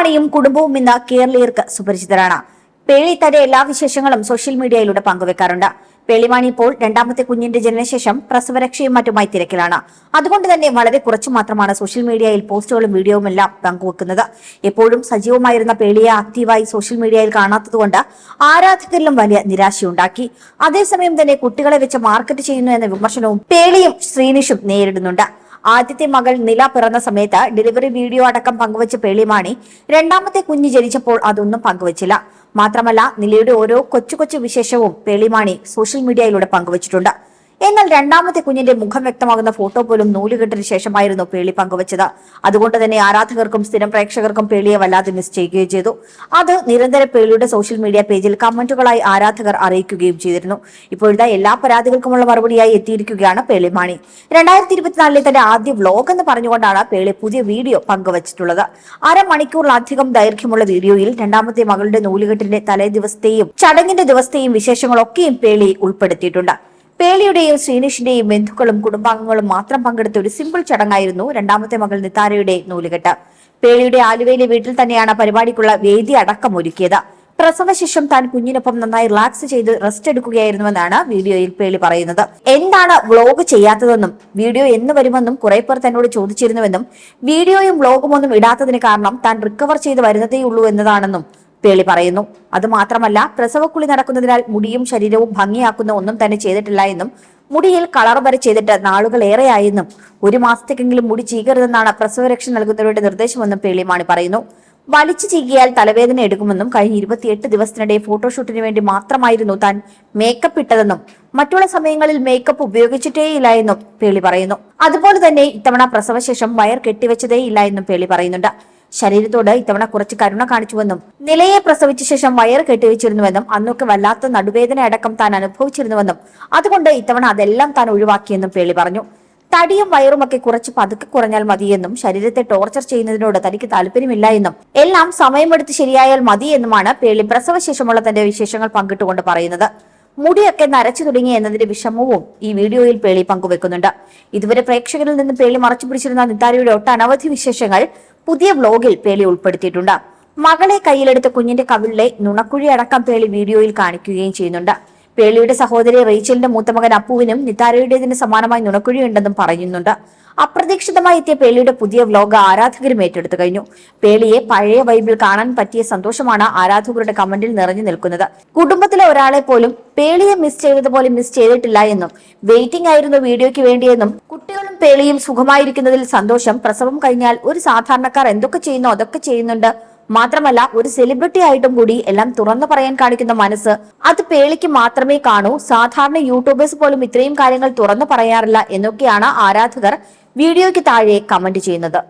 പേളിമാണിയും കുടുംബവും ഇന്ന് കേരളീയർക്ക് സുപരിചിതരാണ്. പേളി തന്റെ എല്ലാ വിശേഷങ്ങളും സോഷ്യൽ മീഡിയയിലൂടെ പങ്കുവെക്കാറുണ്ട്. പേളിമാണി ഇപ്പോൾ രണ്ടാമത്തെ കുഞ്ഞിന്റെ ജനനശേഷം പ്രസവരക്ഷയും മറ്റുമായി തിരക്കിലാണ്. അതുകൊണ്ട് തന്നെ വളരെ കുറച്ചു മാത്രമാണ് സോഷ്യൽ മീഡിയയിൽ പോസ്റ്റുകളും വീഡിയോയും എല്ലാം പങ്കുവെക്കുന്നത്. എപ്പോഴും സജീവമായിരുന്ന പേളിയെ ആക്റ്റീവായി സോഷ്യൽ മീഡിയയിൽ കാണാത്തതുകൊണ്ട് ആരാധകരിലും വലിയ നിരാശയുണ്ടാക്കി. അതേസമയം തന്നെ കുട്ടികളെ വെച്ച് മാർക്കറ്റ് ചെയ്യുന്നു എന്ന വിമർശനവും പേളിയും ശ്രീനിഷും നേരിടുന്നുണ്ട്. ആദ്യത്തെ മകൾ നില പിറന്ന സമയത്ത് ഡെലിവറി വീഡിയോ അടക്കം പങ്കുവച്ച പേളിമാണി രണ്ടാമത്തെ കുഞ്ഞ് ജനിച്ചപ്പോൾ അതൊന്നും പങ്കുവച്ചില്ല. മാത്രമല്ല നിലയുടെ ഓരോ കൊച്ചു കൊച്ചു വിശേഷവും പേളിമാണി സോഷ്യൽ മീഡിയയിലൂടെ പങ്കുവച്ചിട്ടുണ്ട്. എന്നാൽ രണ്ടാമത്തെ കുഞ്ഞിന്റെ മുഖം വ്യക്തമാകുന്ന ഫോട്ടോ പോലും നൂലുകെട്ടിന് ശേഷമായിരുന്നു പേളി പങ്കുവച്ചത്. അതുകൊണ്ട് തന്നെ ആരാധകർക്കും സ്ഥിരം പ്രേക്ഷകർക്കും പേളിയെ വല്ലാതെ മിസ് ചെയ്യുകയും ചെയ്തു. അത് നിരന്തര പേളിയുടെ സോഷ്യൽ മീഡിയ പേജിൽ കമന്റുകളായി ആരാധകർ അറിയിക്കുകയും ചെയ്തിരുന്നു. ഇപ്പോഴത്തെ എല്ലാ പരാതികൾക്കുമുള്ള മറുപടിയായി എത്തിയിരിക്കുകയാണ് പേളി മാണി. രണ്ടായിരത്തി ഇരുപത്തിനാലിലെ തന്റെ ആദ്യ വ്ലോഗ് എന്ന് പറഞ്ഞുകൊണ്ടാണ് പേളി പുതിയ വീഡിയോ പങ്കുവച്ചിട്ടുള്ളത്. അരമണിക്കൂറിലധികം ദൈർഘ്യമുള്ള വീഡിയോയിൽ രണ്ടാമത്തെ മകളുടെ നൂലുകെട്ടിന്റെ തലേ ദിവസത്തെയും ചടങ്ങിന്റെ ദിവസത്തെയും വിശേഷങ്ങളൊക്കെയും പേളി ഉൾപ്പെടുത്തിയിട്ടുണ്ട്. പേളിയുടെയും ശ്രീനിഷിന്റെയും ബന്ധുക്കളും കുടുംബാംഗങ്ങളും മാത്രം പങ്കെടുത്ത ഒരു സിമ്പിൾ ചടങ്ങായിരുന്നു രണ്ടാമത്തെ മകൾ നിതാരയുടെ നൂലുകെട്ട്. പേളിയുടെ ആലുവയിലെ വീട്ടിൽ തന്നെയാണ് പരിപാടിക്കുള്ള വേദി അടക്കം ഒരുക്കിയത്. പ്രസവശേഷം താൻ കുഞ്ഞിനൊപ്പം നന്നായി റിലാക്സ് ചെയ്ത് റെസ്റ്റ് എടുക്കുകയായിരുന്നുവെന്നാണ് വീഡിയോയിൽ പേളി പറയുന്നത്. എന്താണ് വ്ളോഗ് ചെയ്യാത്തതെന്നും വീഡിയോ എന്ന് വരുമെന്നും കുറെ പേർ തന്നോട് ചോദിച്ചിരുന്നുവെന്നും വീഡിയോയും വ്ളോഗും ഒന്നും ഇടാത്തതിന് കാരണം താൻ റിക്കവർ ചെയ്ത് വരുന്നതേയുള്ളൂ എന്നതാണെന്നും പേളി പറയുന്നു. അത് മാത്രമല്ല പ്രസവക്കുളി നടക്കുന്നതിനാൽ മുടിയും ശരീരവും ഭംഗിയാക്കുന്ന ഒന്നും തന്നെ ചെയ്തിട്ടില്ല എന്നും മുടിയിൽ കളർ വരെ ചെയ്തിട്ട് നാളുകൾ ഏറെയായെന്നും ഒരു മാസത്തേക്കെങ്കിലും മുടി ചീകരുതെന്നാണ് പ്രസവരക്ഷ നൽകുന്നവരുടെ നിർദ്ദേശമെന്നും പേളിമാണി പറയുന്നു. വലിച്ചു ചീകിയാൽ തലവേദന എടുക്കുമെന്നും കഴിഞ്ഞ ഇരുപത്തിയെട്ട് ദിവസത്തിനിടെ ഫോട്ടോഷൂട്ടിന് വേണ്ടി മാത്രമായിരുന്നു താൻ മേക്കപ്പ് ഇട്ടതെന്നും മറ്റുള്ള സമയങ്ങളിൽ മേക്കപ്പ് ഉപയോഗിച്ചിട്ടേയില്ല എന്നും പേളി പറയുന്നു. അതുപോലെ തന്നെ ഇത്തവണ പ്രസവശേഷം വയർ കെട്ടിവെച്ചതേയില്ല എന്നും പേളി പറയുന്നുണ്ട്. ശരീരത്തോട് ഇത്തവണ കുറച്ച് കരുണ കാണിച്ചുവെന്നും നിലയെ പ്രസവിച്ച ശേഷം വയർ കെട്ടിവെച്ചിരുന്നുവെന്നും അന്നൊക്കെ വല്ലാത്ത നടുവേദന അടക്കം താൻ അനുഭവിച്ചിരുന്നുവെന്നും അതുകൊണ്ട് ഇത്തവണ അതെല്ലാം താൻ ഒഴിവാക്കിയെന്നും പേളി പറഞ്ഞു. തടിയും വയറുമൊക്കെ കുറച്ച് പതുക്കെ കുറഞ്ഞാൽ മതിയെന്നും ശരീരത്തെ ടോർച്ചർ ചെയ്യുന്നതിനോട് തനിക്ക് താല്പര്യമില്ല എന്നും എല്ലാം സമയമെടുത്ത് ശരിയായാൽ മതി എന്നുമാണ് പേളി പ്രസവശേഷമുള്ള തന്റെ വിശേഷങ്ങൾ പങ്കിട്ടുകൊണ്ട് പറയുന്നത്. മുടിയൊക്കെ നരച്ചു തുടങ്ങി എന്നതിന്റെ വിഷമവും ഈ വീഡിയോയിൽ പേളി പങ്കുവെക്കുന്നുണ്ട്. ഇതുവരെ പ്രേക്ഷകരിൽ നിന്ന് പേളി മറച്ചു പിടിച്ചിരുന്ന നിതാരയുടെ ഒട്ടനവധി വിശേഷങ്ങൾ പുതിയ വ്ലോഗിൽ പേളി ഉൾപ്പെടുത്തിയിട്ടുണ്ട്. മകളെ കയ്യിലെടുത്ത കുഞ്ഞിന്റെ കവിളിലെ നുണക്കുഴി അടക്കം പേളി വീഡിയോയിൽ കാണിക്കുകയും ചെയ്യുന്നുണ്ട്. പേളിയുടെ സഹോദരി റേച്ചലിന്റെ മൂത്തമകൻ അപ്പുവിനും നിതാരയുടേതിന് സമാനമായി നുണക്കുഴിയുണ്ടെന്നും പറയുന്നുണ്ട്. അപ്രതീക്ഷിതമായി എത്തിയ പേളിയുടെ പുതിയ വ്ലോഗ് ആരാധകരും ഏറ്റെടുത്തു കഴിഞ്ഞു. പേളിയെ പഴയ വൈബിൽ കാണാൻ പറ്റിയ സന്തോഷമാണ് ആരാധകരുടെ കമന്റിൽ നിറഞ്ഞു നിൽക്കുന്നത്. കുടുംബത്തിലെ ഒരാളെ പോലും പേളിയെ മിസ് ചെയ്തതുപോലെ മിസ് ചെയ്തിട്ടില്ല എന്നും വെയിറ്റിംഗ് ആയിരുന്നു വീഡിയോയ്ക്ക് വേണ്ടിയെന്നും പേളിയും സുഖമായിരിക്കുന്നതിൽ സന്തോഷം. പ്രസവം കഴിഞ്ഞാൽ ഒരു സാധാരണക്കാർ എന്തൊക്കെ ചെയ്യുന്നോ അതൊക്കെ ചെയ്യുന്നുണ്ട്. മാത്രമല്ല ഒരു സെലിബ്രിറ്റി ആയിട്ടും കൂടി എല്ലാം തുറന്നു പറയാൻ കാണിക്കുന്ന മനസ്സ് അത് പേളിക്ക് മാത്രമേ കാണൂ. സാധാരണ യൂട്യൂബേഴ്സ് പോലും ഇത്രയും കാര്യങ്ങൾ തുറന്നു പറയാറില്ല എന്നൊക്കെയാണ് ആരാധകർ വീഡിയോയ്ക്ക് താഴെ കമന്റ് ചെയ്യുന്നത്.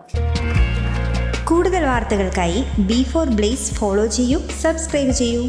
കൂടുതൽ വാർത്തകൾക്കായി ബി ഫോർ ബ്ലേസ് ഫോളോ ചെയ്യൂ സബ്സ്ക്രൈബ് ചെയ്യൂ.